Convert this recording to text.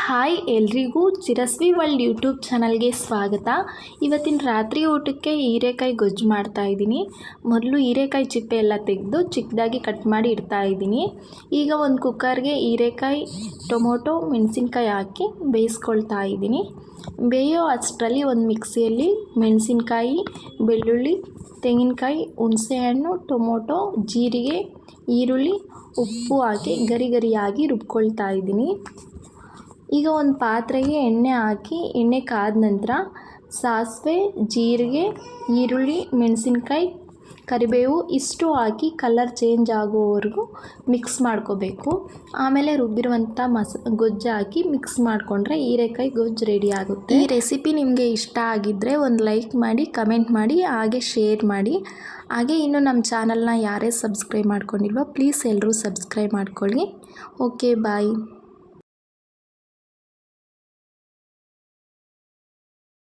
Hi ಎಲ್ರಿಗೂ ಚಿರಸ್ವಿ world YouTube ಚಾನಲ್ಗೆ ಸ್ವಾಗತ. ಇವತ್ತಿನ ರಾತ್ರಿ ಊಟಕ್ಕೆ ಹೀರೆಕಾಯಿ ಗೊಜ್ಜು ಮಾಡ್ತಾ ಇದ್ದೀನಿ. ಮೊದಲು ಹೀರೆಕಾಯಿ ಚಿಪ್ಪೆ ಎಲ್ಲ ತೆಗೆದು ಚಿಕ್ಕದಾಗಿ ಕಟ್ ಮಾಡಿ ಇಡ್ತಾ ಇದ್ದೀನಿ. ಈಗ ಒಂದು ಕುಕ್ಕರ್ಗೆ ಹೀರೆಕಾಯಿ, ಟೊಮೊಟೊ, ಮೆಣಸಿನ್ಕಾಯಿ ಹಾಕಿ ಬೇಯಿಸ್ಕೊಳ್ತಾ ಇದ್ದೀನಿ. ಬೇಯೋ ಅಷ್ಟರಲ್ಲಿ ಒಂದು ಮಿಕ್ಸಿಯಲ್ಲಿ ಮೆಣಸಿನ್ಕಾಯಿ, ಬೆಳ್ಳುಳ್ಳಿ, ತೆಂಗಿನಕಾಯಿ, ಹುಣಸೆಹಣ್ಣು, ಟೊಮೊಟೊ, ಜೀರಿಗೆ, ಈರುಳ್ಳಿ, ಉಪ್ಪು ಹಾಕಿ ಗರಿ ಗರಿಯಾಗಿ ರುಬ್ಕೊಳ್ತಾ ಇದ್ದೀನಿ. ಈಗ ಒಂದು ಪಾತ್ರೆಗೆ ಎಣ್ಣೆ ಹಾಕಿ, ಎಣ್ಣೆ ಕಾದ ನಂತರ ಸಾಸಿವೆ, ಜೀರಿಗೆ, ಈರುಳ್ಳಿ, ಮೆಣಸಿನ್ಕಾಯಿ, ಕರಿಬೇವು ಇಷ್ಟು ಹಾಕಿ ಕಲರ್ ಚೇಂಜ್ ಆಗೋವರೆಗೂ ಮಿಕ್ಸ್ ಮಾಡ್ಕೋಬೇಕು. ಆಮೇಲೆ ರುಬ್ಬಿರುವಂಥ ಮಸ, ಗೊಜ್ಜು ಹಾಕಿ ಮಿಕ್ಸ್ ಮಾಡಿಕೊಂಡ್ರೆ ಹೀರೆಕಾಯಿ ಗೊಜ್ಜು ರೆಡಿ ಆಗುತ್ತೆ. ಈ ರೆಸಿಪಿ ನಿಮಗೆ ಇಷ್ಟ ಆಗಿದ್ದರೆ ಒಂದು ಲೈಕ್ ಮಾಡಿ ಕಮೆಂಟ್ ಮಾಡಿ, ಹಾಗೆ ಶೇರ್ ಮಾಡಿ. ಹಾಗೆ ಇನ್ನು ನಮ್ಮ ಚಾನಲ್ನ ಯಾರೇ ಸಬ್ಸ್ಕ್ರೈಬ್ ಮಾಡ್ಕೊಂಡಿಲ್ವೋ ಪ್ಲೀಸ್ ಎಲ್ಲರೂ ಸಬ್ಸ್ಕ್ರೈಬ್ ಮಾಡ್ಕೊಳ್ಳಿ. Okay bye